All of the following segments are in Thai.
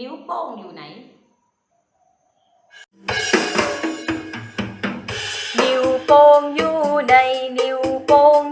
นิ้วโป้งอยู่ไหน นิ้วโป้งอยู่ในนิ้วโป้ง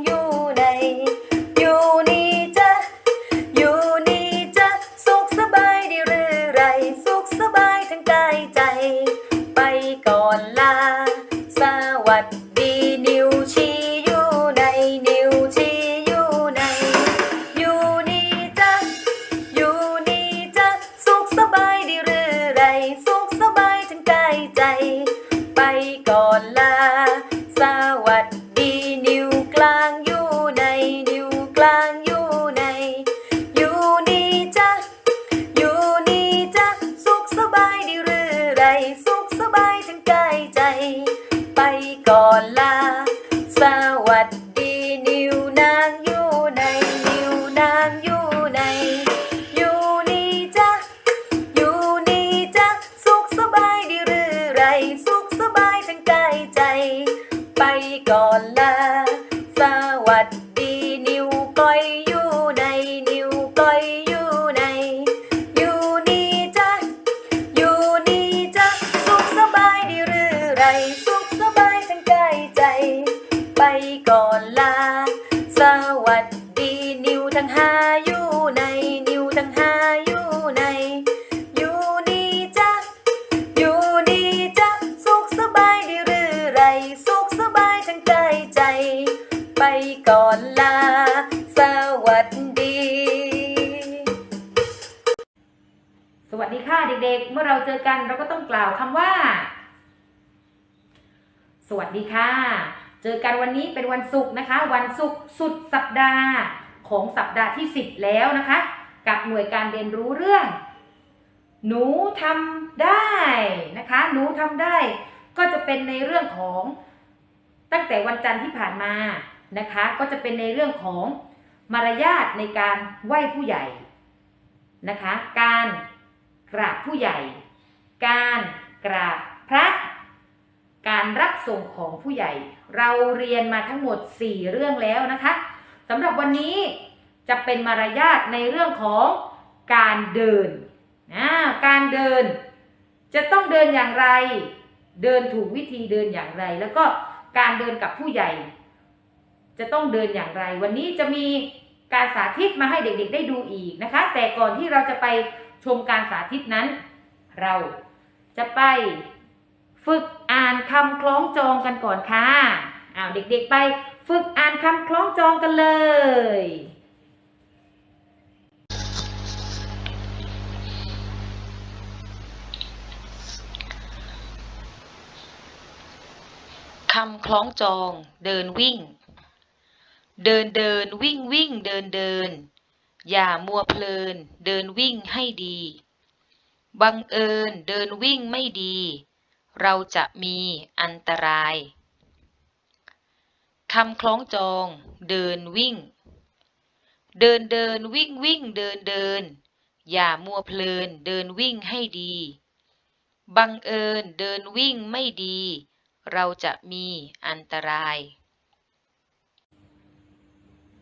ลา สวัสดีนิวก้อย ก่อนลา สวัสดี สวัสดีค่ะเด็กๆ เมื่อเราเจอกันเราก็ต้องกล่าวคำว่า สวัสดีค่ะ เจอกันวันนี้เป็นวันศุกร์นะคะ วันศุกร์สุดสัปดาห์ของสัปดาห์ที่ 10 แล้วนะคะ กับหน่วยการเรียนรู้เรื่อง หนูทำได้นะคะ หนูทำได้ก็จะเป็นในเรื่องของตั้งแต่วันจันทร์ที่ผ่านมา นะคะ ก็จะเป็นในเรื่องของมารยาทในการไหว้ผู้ใหญ่นะคะ การกราบผู้ใหญ่ การกราบพระ การรับส่งของผู้ใหญ่ เราเรียนมาทั้งหมด 4 เรื่องแล้วนะคะสำหรับวันนี้จะเป็นมารยาทในเรื่องของการเดินนะการเดิน จะต้องเดินอย่างไร เดินถูกวิธีเดินอย่างไร แล้วก็การเดินกับผู้ใหญ่ จะต้องเดินอย่างไร วันนี้จะมีการสาธิตมาให้เด็กๆได้ดูอีกนะคะ แต่ก่อนที่เราจะไปชมการสาธิตนั้น เราจะไปฝึกอ่านคำคล้องจองกันก่อนค่ะอ้าวเด็กๆไปฝึกอ่านคำคล้องจองกันเลย คำคล้องจองเดินวิ่ง เดินเดินวิ่งวิ่งเดินเดิน อย่ามัวเพลิน เดินวิ่งให้ดี บังเอิญเดินวิ่งไม่ดี เราจะมีอันตรายคำคล้องจอง เดินวิ่ง เดินเดินวิ่งวิ่งเดินเดิน อย่ามัวเพลิน เดินวิ่งให้ดี บังเอิญเดินวิ่งไม่ดี เราจะมีอันตราย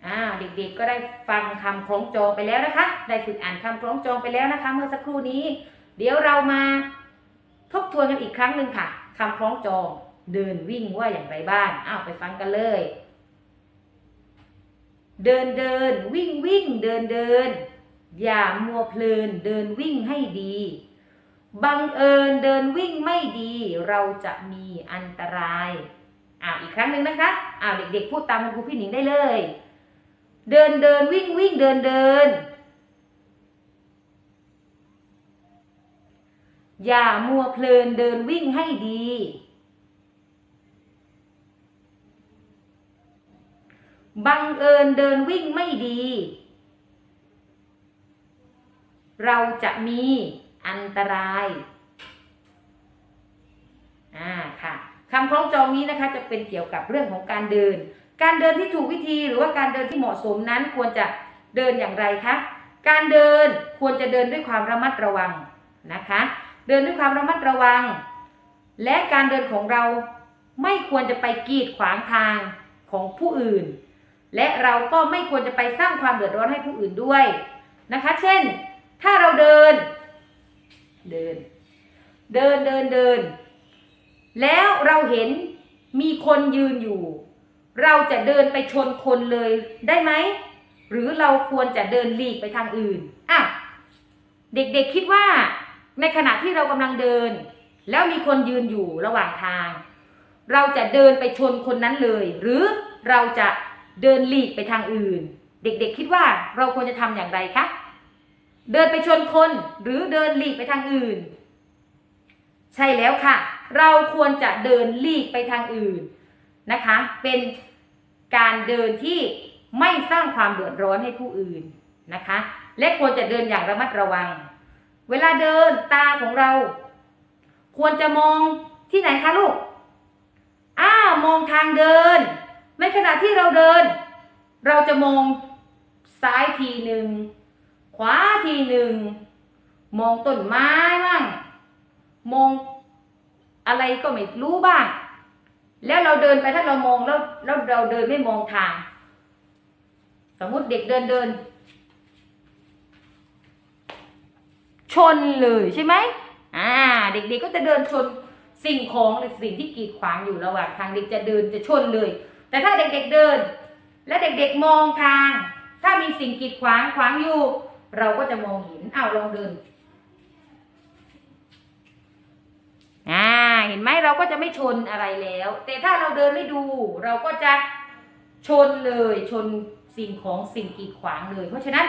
อ้าวเด็กๆก็ได้ฟังคำคล้องจองไปแล้วนะคะ ได้ฝึกอ่านคำคล้องจองไปแล้วนะคะ เมื่อสักครู่นี้ เดี๋ยวเรามาทบทวนกันอีกครั้งหนึ่งค่ะคำคล้องจองเดินวิ่งว่าอย่างไรบ้างอ้าวไปฟังกันเลย เดินเดินวิ่งวิ่งเดินเดิน อย่ามัวเพลินเดินวิ่งให้ดีบังเอิญเดินวิ่งไม่ดี เราจะมีอันตรายอ้าวอีกครั้งหนึ่งนะคะอ้าวเด็กๆพูดตามคุณครูพี่หนิงได้เลย เดินเดินวิ่งวิ่งเดินเดิน อย่ามัวเพลินเดินวิ่งให้ดี บังเอิญเดินวิ่งไม่ดี เราจะมีอันตราย อ่าค่ะคำคล้องจองนี้นะคะจะเป็นเกี่ยวกับเรื่องของการเดิน การเดินที่ถูกวิธีหรือว่าการเดินที่เหมาะสมนั้นควรจะเดินอย่างไรคะ การเดินควรจะเดินด้วยความระมัดระวังนะคะ เดินด้วยความระมัดระวัง และการเดินของเราไม่ควรจะไปกีดขวางทางของผู้อื่น และเราก็ไม่ควรจะไปสร้างความเดือดร้อนให้ผู้อื่นด้วยนะคะ เช่น ถ้าเราเดิน เดิน เดินเดินเดิน แล้วเราเห็นมีคนยืนอยู่ เราจะเดินไปชนคนเลยได้ไหม หรือเราควรจะเดินหลีกไปทางอื่นอะเด็กๆคิดว่า ในขณะที่เรากำลังเดิน แล้วมีคนยืนอยู่ระหว่างทาง เราจะเดินไปชนคนนั้นเลย หรือเราจะเดินหลีกไปทางอื่น เด็กๆคิดว่าเราควรจะทำอย่างไรคะเดินไปชนคนหรือเดินหลีกไปทางอื่น ใช่แล้วค่ะ เราควรจะเดินหลีกไปทางอื่น นะคะ เป็นการเดินที่ไม่สร้างความเดือดร้อนให้ผู้อื่นนะคะ และควรจะเดินอย่างระมัดระวัง เวลาเดินตาของเรา ควรจะมองที่ไหนคะลูกอ้ามองทางเดิน ในขณะที่เราเดิน เราจะมองซ้ายทีหนึ่งขวาทีหนึ่งมองต้นไม้บ้างมองอะไรก็ไม่รู้บ้าง แล้วเราเดินไปถ้าเรามองแล้วแล้วเราเดินไม่มองทาง สมมุติเด็กเดินเดิน ชนเลยใช่ไหมอ่า เด็กๆก็จะเดินชนสิ่งของหรือสิ่งที่กีดขวางอยู่ระหว่างทางเด็กจะเดินจะชนเลย แต่ถ้าเด็กๆเดิน และเด็กๆมองทาง ถ้ามีสิ่งกีดขวางขวางอยู่ เราก็จะมองเห็นอ้าวลองเดิน อ่าเห็นไหมเราก็จะไม่ชนอะไรแล้ว แต่ถ้าเราเดินไม่ดูเราก็จะชนเลยชนสิ่งของสิ่งกีดขวางเลย เพราะฉะนั้น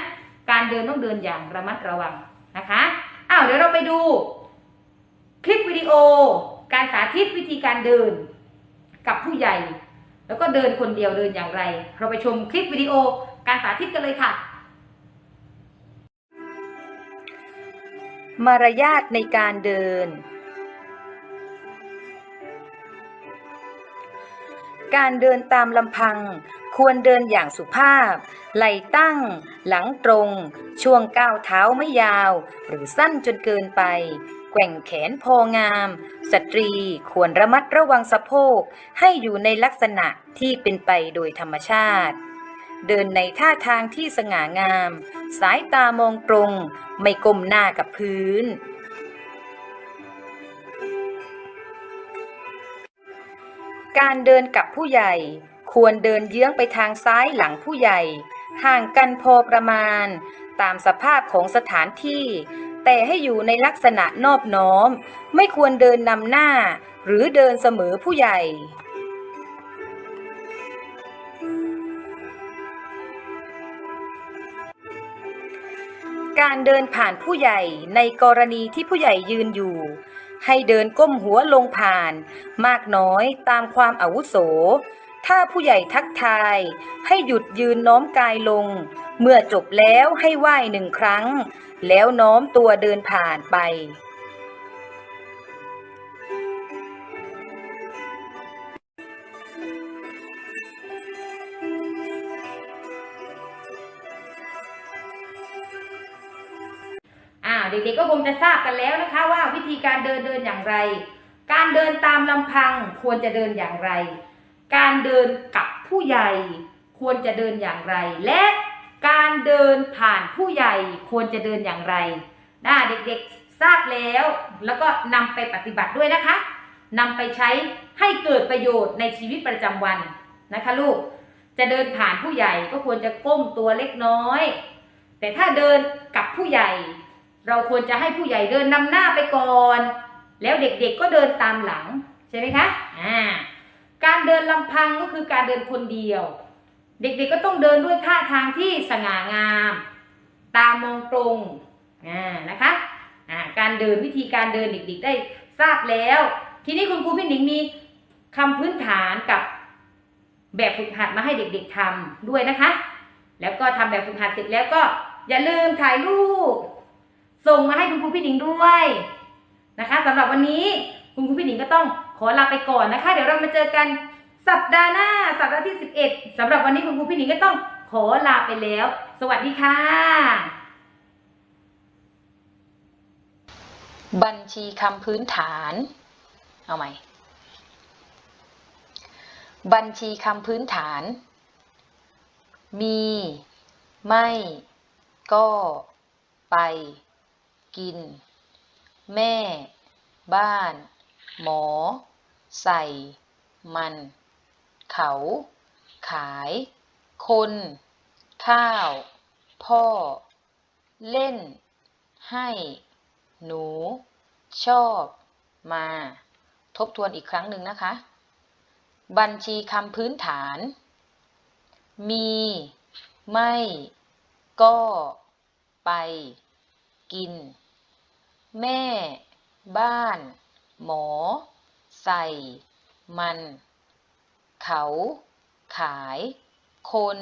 การเดินต้องเดินอย่างระมัดระวังนะคะอ้าวเดี๋ยวเราไปดู คลิปวิดีโอ การสาธิตวิธีการเดินกับผู้ใหญ่ แล้วก็เดินคนเดียวเดินอย่างไร เราไปชมคลิปวิดีโอการสาธิตกันเลยค่ะ มารยาทในการเดิน การเดินตามลำพัง ควรเดินอย่างสุภาพ ไหล่ตั้ง หลังตรง ช่วงก้าวเท้าไม่ยาว หรือสั้นจนเกินไป แกว่งแขนพองาม สตรีควรระมัดระวังสะโพก ให้อยู่ในลักษณะที่เป็นไปโดยธรรมชาติ เดินในท่าทางที่สง่างาม สายตามองตรง ไม่ก้มหน้ากับพื้น การเดินกับผู้ใหญ่ ควรเดินเยื้องไปทางซ้ายหลังผู้ใหญ่ ห่างกันพอประมาณ ตามสภาพของสถานที่ แต่ให้อยู่ในลักษณะนอบน้อม ไม่ควรเดินนำหน้า หรือเดินเสมอผู้ใหญ่การเดินผ่านผู้ใหญ่ในกรณีที่ผู้ใหญ่ยืนอยู่ ให้เดินก้มหัวลงผ่าน มากน้อยตามความอาวุโส ถ้าผู้ใหญ่ทักทาย ให้หยุดยืนน้อมกายลง เมื่อจบแล้วให้ไหว้หนึ่งครั้ง แล้วน้อมตัวเดินผ่านไป เด็กๆก็คงจะทราบกันแล้วนะคะ ว่าวิธีการเดินเดินอย่างไร การเดินตามลำพังควรจะเดินอย่างไร การเดินกับผู้ใหญ่ควรจะเดินอย่างไร และการเดินผ่านผู้ใหญ่ควรจะเดินอย่างไรนะเด็กๆทราบแล้ว แล้วก็นำไปปฏิบัติด้วยนะคะนำไปใช้ให้เกิดประโยชน์ในชีวิตประจำวันนะคะลูกจะเดินผ่านผู้ใหญ่ก็ควรจะก้มตัวเล็กน้อย แต่ถ้าเดินกับผู้ใหญ่ เราควรจะให้ผู้ใหญ่เดินนำหน้าไปก่อน แล้วเด็กๆก็เดินตามหลังใช่ไหมคะอ่าการเดินลำพังก็คือการเดินคนเดียว เด็กๆก็ต้องเดินด้วยท่าทางที่สง่างาม ตามองตรงอ่านะคะอ่าการเดินวิธีการเดินเด็กๆได้ทราบแล้ว ทีนี้คุณครูพี่หนิงมีคำพื้นฐานกับแบบฝึกหัดมาให้เด็กๆทำด้วยนะคะ แล้วก็ทำแบบฝึกหัดเสร็จแล้วก็อย่าลืมถ่ายรูป ส่งมาให้คุณครูพี่หนิงด้วยนะคะสำหรับวันนี้คุณครูพี่หนิงก็ต้องขอลาไปก่อนนะคะ เดี๋ยวเรามาเจอกันสัปดาห์หน้าสัปดาห์ที่ 11สำหรับวันนี้คุณครูพี่หนิงก็ต้องขอลาไปแล้ว สวัสดีค่ะ บัญชีคำพื้นฐาน เอาใหม่ บัญชีคำพื้นฐาน มี ไม่ ก็ ไป กิน แม่ บ้าน หมอ ใส่ มัน เขา ขาย คน ข้าว พ่อ เล่น ให้ หนู ชอบ มา ทบทวนอีกครั้งหนึ่งนะคะ บัญชีคำพื้นฐาน มี ไม่ ก็ ไป กิน แม่ บ้าน หมอ ใส่ มัน เขา ขาย คน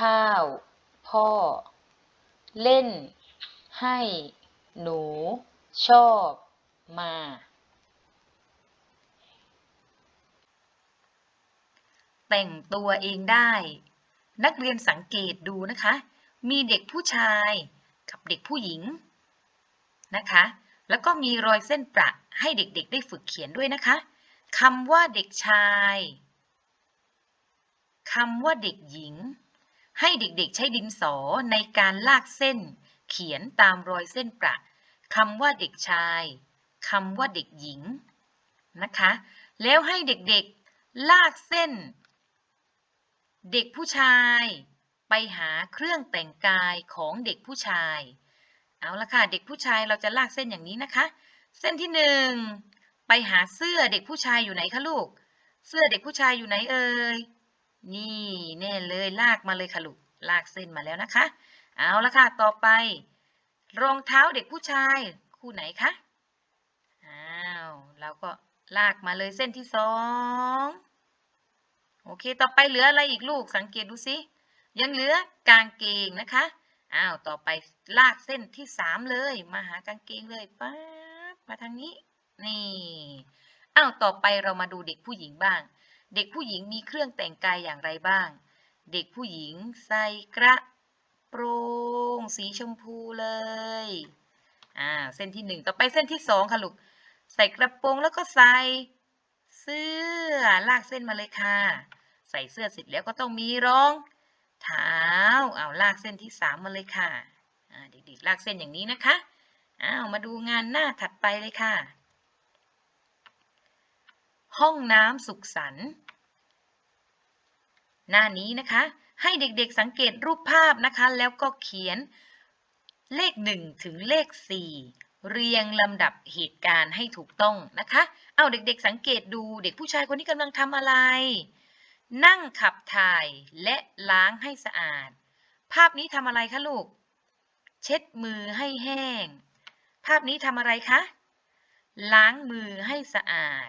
ข้าว พ่อ เล่น ให้ หนู ชอบ มา แต่งตัวเองได้ นักเรียนสังเกตดูนะคะ มีเด็กผู้ชายกับเด็กผู้หญิง นะคะ แล้วก็มีรอยเส้นประให้เด็กๆ ได้ฝึกเขียนด้วยนะคะคำว่าเด็กชายคำว่าเด็กหญิง ให้เด็กๆ ใช้ดินสอในการลากเส้น เขียนตามรอยเส้นประคำว่าเด็กชายคำว่าเด็กหญิงนะคะ แล้วให้เด็กๆ ลากเส้น เด็กผู้ชาย ไปหาเครื่องแต่งกายของเด็กผู้ชาย เอาละค่ะ เด็กผู้ชายเราจะลากเส้นอย่างนี้นะคะ เส้นที่หนึ่งไปหาเสื้อเด็กผู้ชายอยู่ไหนคะลูก เสื้อเด็กผู้ชายอยู่ไหนเอ่ย นี่แน่เลยลากมาเลยค่ะลูก ลากเส้นมาแล้วนะคะ เอาละค่ะ ต่อไป รองเท้าเด็กผู้ชาย คู่ไหนคะ อ้าวเราก็ลากมาเลยเส้นที่สอง โอเค ต่อไปเหลืออะไรอีกลูก สังเกตดูสิ ยังเหลือกางเกงนะคะ อ้าว ต่อไปลากเส้นที่สามเลย มาหากางเกงเลยป๊าบมาทางนี้ นี่ อ้าว ต่อไปเรามาดูเด็กผู้หญิงบ้าง เด็กผู้หญิงมีเครื่องแต่งกายอย่างไรบ้าง เด็กผู้หญิงใส่กระโปรงสีชมพูเลย อ่า เส้นที่หนึ่งต่อไปเส้นที่สองค่ะลูก ใส่กระโปรงแล้วก็ใส่เสื้อ ลากเส้นมาเลยค่ะ ใส่เสื้อเสร็จแล้วก็ต้องมีรอง เท้าเอาลากเส้นที่สามมาเลยค่ะอ่าเด็กๆลากเส้นอย่างนี้นะคะอ้าวมาดูงานหน้าถัดไปเลยค่ะ ห้องน้ำสุขสันต์หน้านี้นะคะ ให้เด็กๆสังเกตรูปภาพนะคะ แล้วก็เขียนเลข 1 ถึงเลข 4 เรียงลำดับเหตุการณ์ให้ถูกต้องนะคะ เอาเด็กๆสังเกตดูเด็กผู้ชายคนนี้กำลังทำอะไร นั่งขับถ่ายและล้างให้สะอาด ภาพนี้ทำอะไรคะลูก เช็ดมือให้แห้ง ภาพนี้ทำอะไรคะ ล้างมือให้สะอาด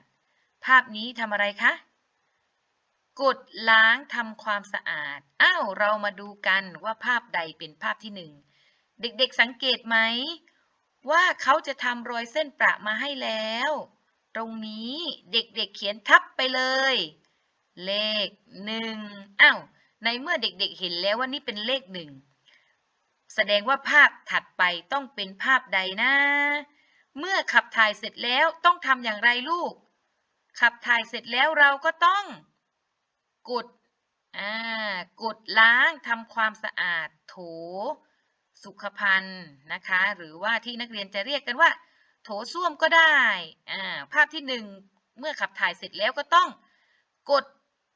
ภาพนี้ทำอะไรคะ กดล้างทำความสะอาด อ้าว เรามาดูกันว่าภาพใดเป็นภาพที่หนึ่ง เด็กๆสังเกตไหม ว่าเขาจะทำรอยเส้นประมาให้แล้ว ตรงนี้เด็กๆเขียนทับไปเลย เลขหนึ่งอ้าวในเมื่อเด็กๆเห็นแล้วว่านี่เป็นเลขหนึ่งแสดงว่าภาพถัดไปต้องเป็นภาพใดนะ เมื่อขับถ่ายเสร็จแล้วต้องทำอย่างไรลูก ขับถ่ายเสร็จแล้วเราก็ต้อง กดอ่ากดล้างทำความสะอาดโถ สุขภัณฑ์นะคะ หรือว่าที่นักเรียนจะเรียกกันว่า โถส้วมก็ได้อ่าภาพที่หนึ่งเมื่อขับถ่ายเสร็จแล้วก็ต้อง กด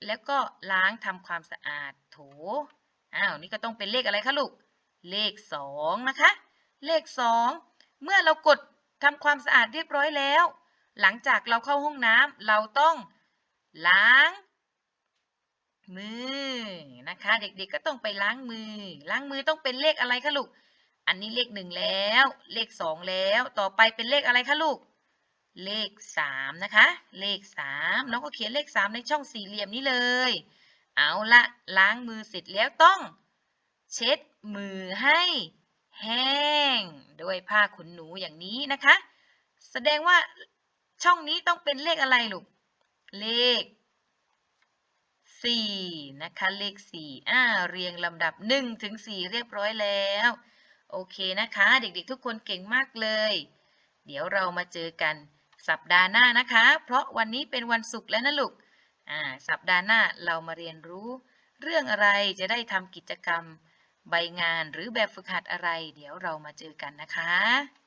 แล้วก็ล้างทำความสะอาดโถอ้าวนี่ก็ต้องเป็นเลขอะไรคะลูก เลขสองนะคะ เลขสองเมื่อเรากดทำความสะอาดเรียบร้อยแล้ว หลังจากเราเข้าห้องน้ำเราต้องล้างมือนะคะ เด็กๆก็ต้องไปล้างมือ ล้างมือต้องเป็นเลขอะไรคะลูก อันนี้เลขหนึ่งแล้ว เลขสองแล้ว ต่อไปเป็นเลขอะไรคะลูก เลขสามนะคะ เลขสามน้องก็เขียนเลขสามในช่องสี่เหลี่ยมนี้เลย เอาละล้างมือเสร็จแล้วต้อง เช็ดมือให้แห้งด้วยผ้าขนหนูอย่างนี้นะคะ แสดงว่าช่องนี้ต้องเป็นเลขอะไรลูก เลขสี่นะคะ เลขสี่อ่า เรียงลำดับหนึ่งถึงสี่เรียบร้อยแล้ว โอเคนะคะ เด็กๆทุกคนเก่งมากเลย เดี๋ยวเรามาเจอกัน สัปดาห์หน้านะคะ เพราะวันนี้เป็นวันศุกร์แล้วนะลูกอ่าสัปดาห์หน้าเรามาเรียนรู้ เรื่องอะไรจะได้ทำกิจกรรม ใบงานหรือแบบฝึกหัดอะไร เดี๋ยวเรามาเจอกันนะคะ